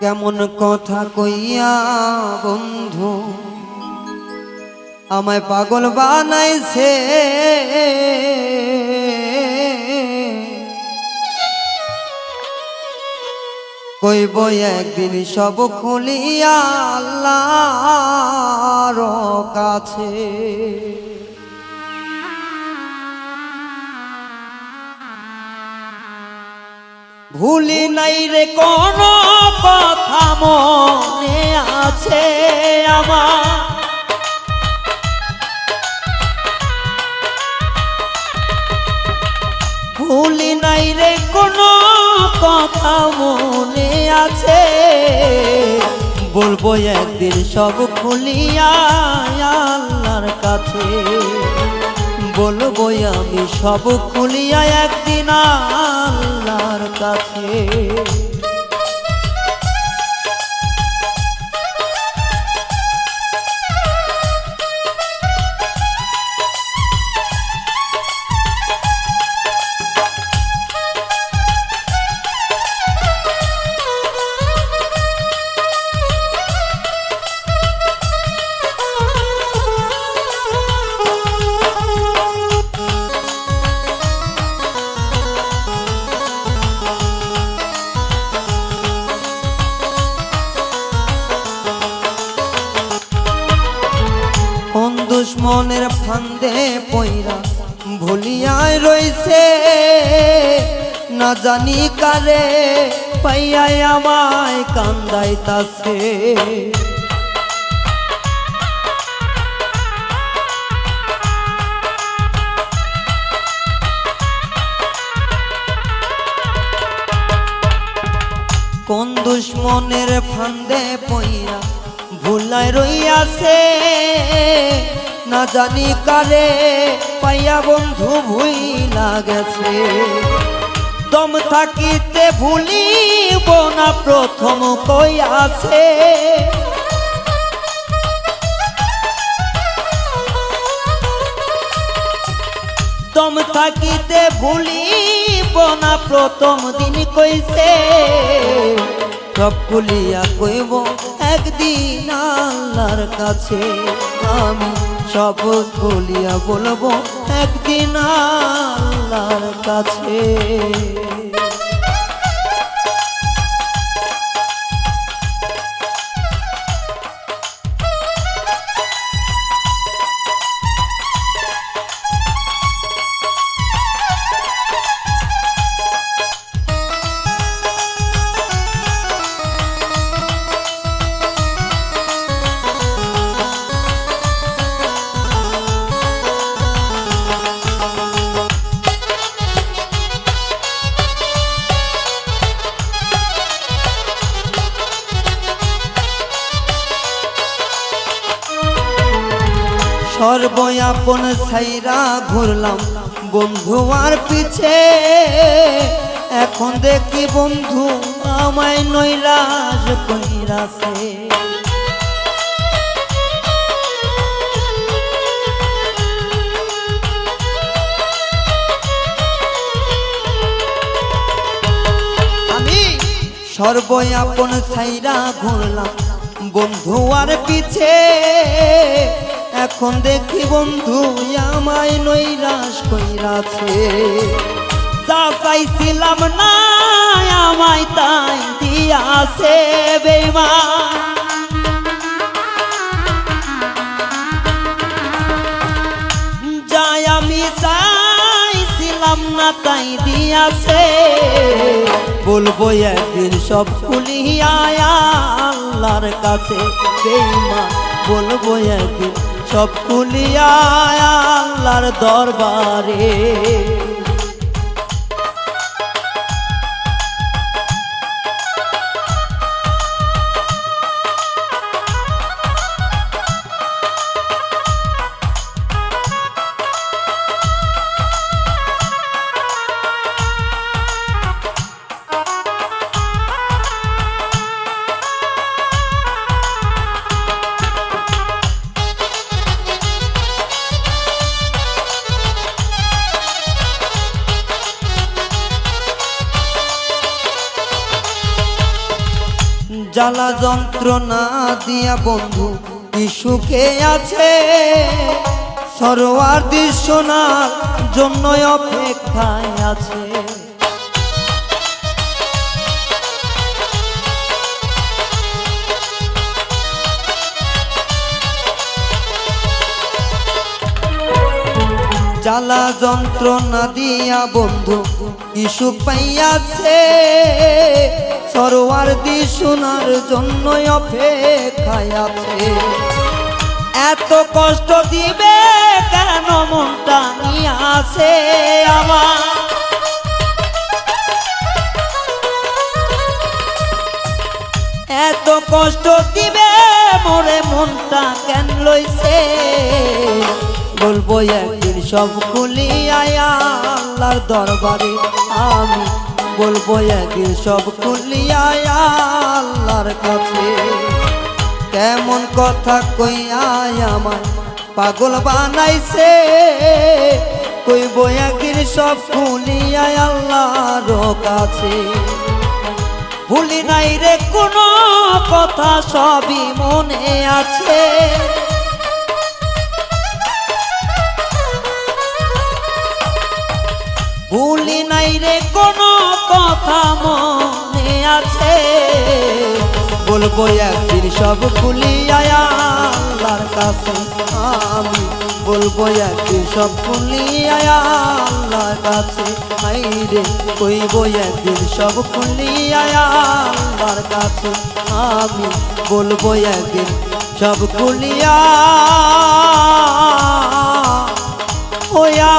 কেমন কথা কইয়া বন্ধু? আমায় পাগল বানাইছে। কইব একদিন সব খুলিয়া আল্লাহর কাছে। ভুলি নাই রে কোন কথা মনে আছে আমার। ভুলি নাই রে কোন কথা মনে আছে। বলব একদিন সব খুলিয়া আল্লাহর কাছে। বলব আমি সব খুলিয়া একদিন আল্লাহর কাছে। পইরা ভুলিয়ায় রইছে। না জানি কারে পাইয়াই আমায় কান্দাইতাছে। কোন দুশ্মনের ফান্দে পইরা ভুলায় রইয়াছে? না জানি কারে, পাইয়া বন্ধু ভুইলা গেছে। দম থাকিতে ভুলিব না, প্রথম কই আছে। দম থাকিতে ভুলিব না, প্রথম দিন কইছে। সব খুলিয়া কইব, একদিন আল্লাহর কাছে। আমি শপথ বলিয়া বলব একদিন আল্লাহর কাছে। সর্বয়াপন ছাইরা ঘুরলাম। বন্ধু আর পিছে, এখন দেখি বন্ধু আমায় নৈরাজ কইরাছে। সর্বয়াপন ছাইরা ঘুরলাম। বন্ধু আর পিছে এখন দেখি বন্ধু, আমায় নৈরাশ কইরাছে। যা চাইছিলাম না আমায় তাই দিয়াছে বেমা যাই আমি চাইছিলাম না, তাই দিয়াছে। বলব একদিন সব খুলিয়া আল্লাহর কাছে বেমা বলব একদিন সব কুলিয়া আল্লাহর দরবারে। জ্বালা যন্ত্রণা দিয়া বন্ধু ইসুকে আছে? সরোয়ার দৃশ্যনার জন্য অপেক্ষায় আছে। জ্বালা যন্ত্রণা দিয়া বন্ধু সুখ পাইয়াছে। সরোয়ার দি শোনার জন্য অপেক্ষায় আছে। এত কষ্ট দিবে কেন মনটা নিয়ে আসে আমার? এত কষ্ট দিবে মোরে মনটা কেন লইছে? বলব একদিন সব খুলিয়ায় আল্লাহর দরবারে, আমি বলব একদিন সব খুলিয়ায় আল্লাহর কাছে। কেমন কথা কইয়াই আমার পাগল বানাইছে, কইব একদিন সব খুলিয়ায় আল্লাহর কাছে। ভুলি নাই রে কোনো কথা, সবই মনে আছে। রে, কোনো কথা মনে আছে? বলব একদিন সব খুলিয়ায় আল্লাহর কাছে আমি। বলব একদিন সব খুলিয়ায় আল্লাহর কাছে আই রে, কইব একদিন সব খুলিয়ায় আল্লাহর কাছে আমি। বলব একদিন সব খুলিয়া ওয়া